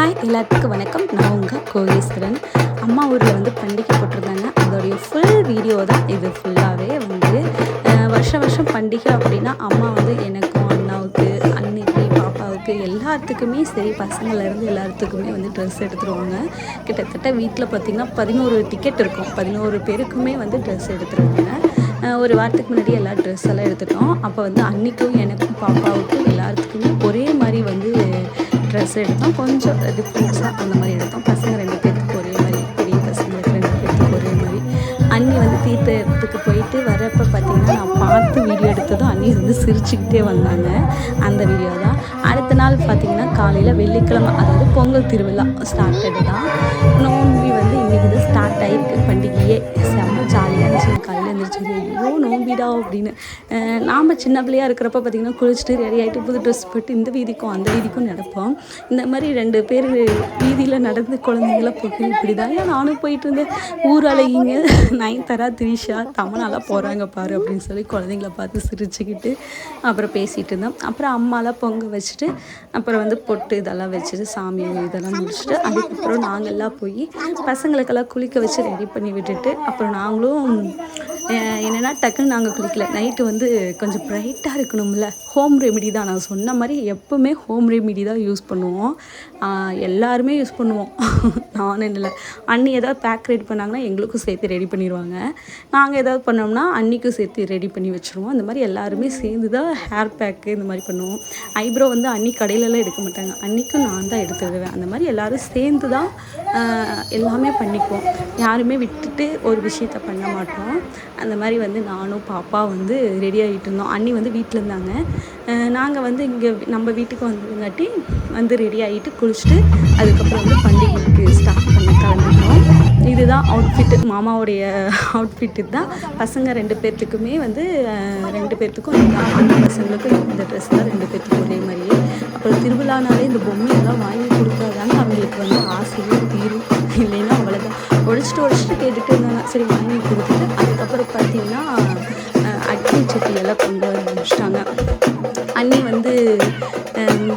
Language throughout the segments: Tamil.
ஹாய் எல்லாத்துக்கும் வணக்கம். நான் உங்கள் கோகேஸ்வரன். அம்மா ஊரில் வந்து பண்டிகை போட்டிருந்தாங்க. அதோடைய ஃபுல் வீடியோ தான் இது ஃபுல்லாகவே வந்து வருஷம் வருஷம் பண்டிகை அப்படின்னா அம்மா வந்து எனக்கும் அண்ணாவுக்கு அன்னைக்கு பாப்பாவுக்கு எல்லாத்துக்குமே சரி பசங்கள்லேருந்து எல்லாத்துக்குமே வந்து ட்ரெஸ் எடுத்துருவாங்க. கிட்டத்தட்ட வீட்டில் பார்த்திங்கன்னா பதினோரு டிக்கெட் இருக்கும். பதினோரு பேருக்குமே வந்து ட்ரெஸ் எடுத்துருவாங்க. ஒரு வாரத்துக்கு முன்னாடி எல்லா ட்ரெஸ் எல்லாம் எடுத்துட்டோம். அப்போ வந்து அன்னைக்கும் எனக்கும் பாப்பாவுக்கும் எல்லாத்துக்குமே ஒரே மாதிரி வந்து ட்ரெஸ் எடுத்தோம். கொஞ்சம் டிஃப்ரெண்ட்ஸாக அந்த மாதிரி எடுத்தோம். பசங்க ரெண்டு பேர்த்துக்கு ஒரே மாதிரி பெரிய பசங்களுக்கு ரெண்டு பேர்த்துக்கு ஒரே மாதிரி. அண்ணி வந்து தீர்த்தத்துக்கு போயிட்டு வரப்போ பார்த்திங்கன்னா நான் பார்த்து வீடியோ எடுத்ததும் அண்ணி வந்து சிரிச்சுக்கிட்டே வந்தாங்க. அந்த வீடியோ தான். அடுத்த நாள் பார்த்திங்கன்னா காலையில் வெள்ளிக்கிழமை அதாவது பொங்கல் திருவிழா ஸ்டார்டட் தான். நோம்பி வந்து இன்றைக்கி தான் ஸ்டார்ட் ஆகிருக்கு பண்டிகையே வீடா அப்படின்னு. நாம் சின்ன பிள்ளையா இருக்கிறப்ப பார்த்தீங்கன்னா குளிச்சுட்டு ரெடி ஆகிட்டு புது ட்ரெஸ் போட்டு இந்த வீதிக்கும் அந்த வீதிக்கும் நடப்போம். இந்த மாதிரி ரெண்டு பேர் வீதியில் நடந்து குழந்தைங்கள போட்டு இப்படி தான் நானும் போயிட்டு இருந்தேன். ஊர் அழகிங்க நயன்தாரா திரிஷா தமனாலாம் போகிறாங்க பாரு அப்படின்னு சொல்லி குழந்தைங்கள பார்த்து சிரிச்சுக்கிட்டு அப்புறம் பேசிகிட்டு இருந்தோம். அப்புறம் அம்மாலாம் பொங்க வச்சுட்டு அப்புறம் வந்து பொட்டு இதெல்லாம் வச்சுட்டு சாமி இதெல்லாம் முடிச்சுட்டு அதுக்கப்புறம் நாங்கள்லாம் போய் பசங்களுக்கெல்லாம் குளிக்க வச்சு ரெடி பண்ணி விட்டுட்டு அப்புறம் நாங்களும் என்னன்னா டக்குன்னு நாங்கள் குளிக்கல. நைட்டு வந்து கொஞ்சம் ப்ரைட்டாக இருக்கணும்ல. ஹோம் ரெமிடி தான். நான் சொன்ன மாதிரி எப்போவுமே ஹோம் ரெமிடி தான் யூஸ் பண்ணுவோம். எல்லாருமே யூஸ் பண்ணுவோம். நானும் இல்லை அண்ணி ஏதாவது பேக் ரெடி பண்ணாங்கன்னா எங்களுக்கும் சேர்த்து ரெடி பண்ணிடுவாங்க நாங்கள் ஏதாவது பண்ணோம்னா அன்னிக்கும் சேர்த்து ரெடி பண்ணி வச்சுருவோம். அந்த மாதிரி எல்லாருமே சேர்ந்து தான் ஹேர் பேக்கு இந்த மாதிரி பண்ணுவோம். ஐப்ரோ வந்து அன்னி கடையிலலாம் எடுக்க மாட்டாங்க. அன்னிக்கும் நான் தான் எடுத்துடுவேன் அந்த மாதிரி எல்லோரும் சேர்ந்து தான் எல்லாமே பண்ணிக்குவோம். யாருமே விட்டுட்டு ஒரு விஷயத்த பண்ண மாட்டோம். அந்த மாதிரி வந்து நானும் பாப்பா வந்து ரெடி ஆகிட்டு இருந்தோம். அண்ணி வந்து வீட்டில் இருந்தாங்க. நாங்கள் வந்து இங்கே நம்ம வீட்டுக்கு வந்ததுங்காட்டி வந்து ரெடி ஆகிட்டு குளிச்சுட்டு அதுக்கப்புறம் வந்து பண்டிகைக்கு ஸ்டார்ட் பண்ண கலந்துட்டோம் இதுதான் அவுட்ஃபிட்டு மாமாவுடைய அவுட்ஃபிட்டு தான். பசங்க ரெண்டு பேர்த்துக்குமே வந்து ரெண்டு பேர்த்துக்கும் பசங்களுக்கும் இந்த ட்ரெஸ் தான் ரெண்டு பேர்த்துக்கும் ஒரே மாதிரியே. அப்புறம் திருவிழானாலே இந்த பொம்மையெல்லாம் வாங்கி கொடுத்தாதாங்க அவங்களுக்கு வந்து ஆசையும் தீரும் இல்லைன்னா அவ்வளோதான் உழைச்சிட்டு உழைச்சிட்டு கேட்டுட்டு இருந்தாங்க. சரி வாங்கி கொடுத்துட்டு அக்னி கொண்டு வந்து அண்ணி வந்து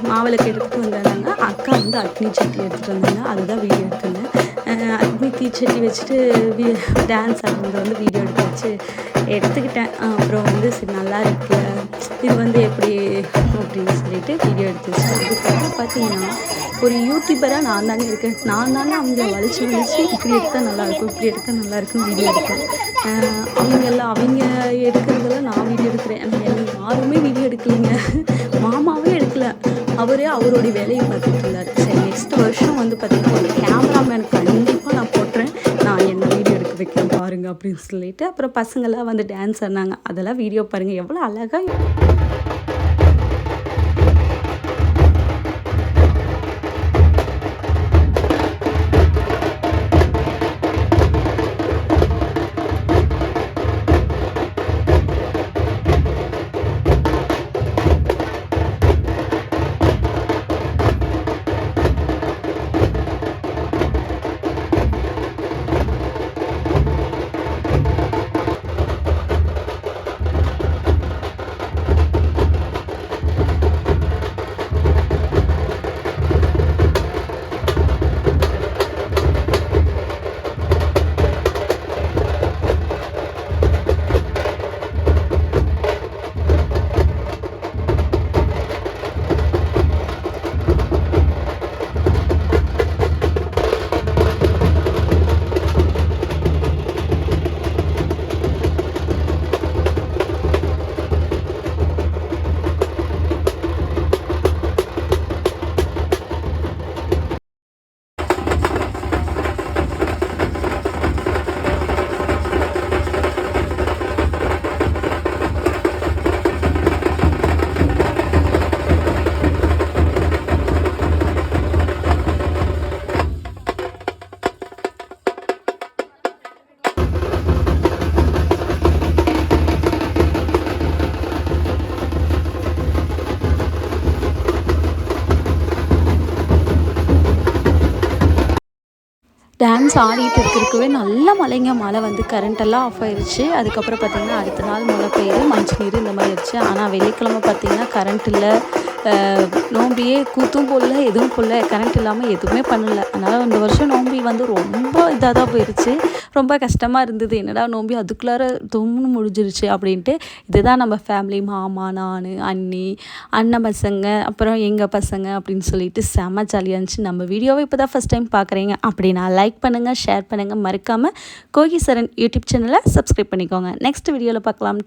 மாவிளக்கு எடுத்துகிட்டு வந்தாங்க அக்கா வந்து அக்னி சட்டி எடுத்துகிட்டு வந்தாங்க. அதுதான் வீடியோ எடுத்திருந்தேன் அக்னி தீச்சட்டி வச்சுட்டு வீ டான்ஸ் ஆடுறது வந்து வீடியோ எடுத்து வச்சு எடுத்துக்கிட்டேன். அப்புறம் வந்து சரி நல்லா இருக்கு இது வந்து எப்படி அப்படின்னு சொல்லிட்டு வீடியோ எடுத்து வச்சுட்டு அதுக்கப்புறம் பார்த்தீங்கன்னா ஒரு யூடியூபராக நான் தானே இருக்கேன். நான் தானே அவங்க வலிச்சு வலிச்சு இப்படி எடுத்தால் நல்லாயிருக்கும் இப்படி எடுத்தால் நல்லாயிருக்கும் வீடியோ எடுப்பேன். அவங்க எல்லாம் அவங்க எடுக்கிறதெல்லாம் நான் எடுக்கலைங்க மாமாவே எடுக்கல. அவரே அவருடைய வேலையை பார்த்துட்டு இருந்தார். சரி நெக்ஸ்ட் வருஷம் வந்து பார்த்தீங்கன்னா ஒரு கேமராமேன் கண்டிப்பாக நான் போட்டுறேன். நான் என்ன வீடியோ எடுக்க வைக்கிறேன் பாருங்க அப்படின்னு சொல்லிட்டு அப்புறம் பசங்கள்லாம் வந்து டான்ஸ் ஆடினாங்க. அதெல்லாம் வீடியோ பாருங்கள் எவ்வளோ அழகாக டான்ஸ் ஆடிட்டு இருக்கிறதுக்கவே நல்ல மழைங்க. மழை வந்து கரண்டெல்லாம் ஆஃப் ஆயிடுச்சு அதுக்கப்புறம் பார்த்தீங்கன்னா அடுத்த நாள் மழை பெய்யுது. மஞ்சள் நீர் இந்த மாதிரி ஆயிடுச்சு. ஆனால் வெள்ளிக்கிழமை பார்த்தீங்கன்னா கரண்ட் இல்லை. நோம்பியே கூத்தும் போடல எதுவும் போடல கரண்ட் இல்லாமல் எதுவுமே பண்ணல. அதனால் இந்த வருஷம் நோம்பி வந்து ரொம்ப இதாக தான் போயிடுச்சு ரொம்ப கஷ்டமாக இருந்தது. என்னடா நோம்பி அதுக்குள்ளார தொம்னு முடிஞ்சிருச்சு அப்படின்ட்டு இதுதான் நம்ம ஃபேமிலி மாமா நான் அண்ணி அண்ணன் பசங்க அப்புறம் எங்கள் பசங்க அப்படின்னு சொல்லிட்டு செம ஜாலியாக இருந்துச்சு. நம்ம வீடியோவை இப்போ தான் ஃபஸ்ட் டைம் பார்க்குறீங்க அப்படின்னா லைக் பண்ணுங்கள் ஷேர் பண்ணுங்கள் மறக்காமல் கோகி சரண் யூடியூப் சேனலை சப்ஸ்கிரைப் பண்ணிக்கோங்க. நெக்ஸ்ட் வீடியோவில் பார்க்கலாம்.